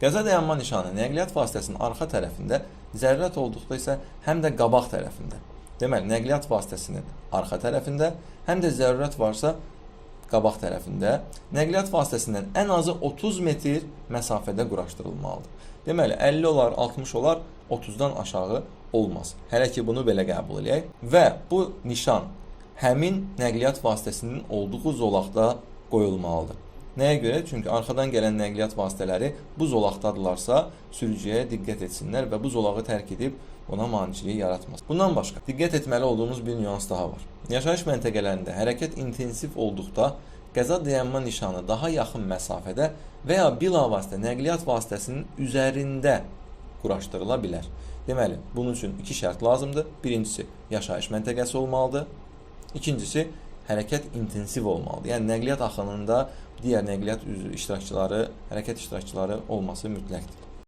Qəza dayanma nişanı nəqliyyat vasitəsinin arxa tərəfində, zərurət olduqda isə həm də qabaq tərəfində. Deməli, nəqliyyat vasitəsinin arxa tərəfində, həm də zərurət varsa qabaq tərəfində nəqliyyat vasitəsindən ən azı 30 metr məsafədə quraşdırılmalıdır. Deməli, 50 olar, 60 olar, 30-dan aşağı olmaz. Hələ ki bunu belə qəbul edək və bu nişan həmin nəqliyyat vasitəsinin olduğu zolaqda qoyulmalıdır. Nəyə görə? Çünki arxadan gələn nəqliyyat vasitələri bu zolaqdadırlarsa, sürücüyə diqqət etsinlər və bu zolağı tərk edib ona maneçilik yaratmaz. Bundan başqa diqqət etməli olduğumuz bir nüans daha var. Yaşayış məntəqələrində hərəkət intensiv olduqda qəza dayanma nişanı daha yaxın məsafədə və ya bilavasitə nəqliyyat vasitəsinin üzərində quraşdırıla bilər. Deməli, bunun üçün iki şərt lazımdır. Birincisi yaşayış məntəqəsi olmalıdır. İkincisi hərəkət intensiv olmalıdır. Yəni nəqliyyat axınında digər nəqliyyat iştirakçıları, hərəkət iştirakçıları olması mütləqdir.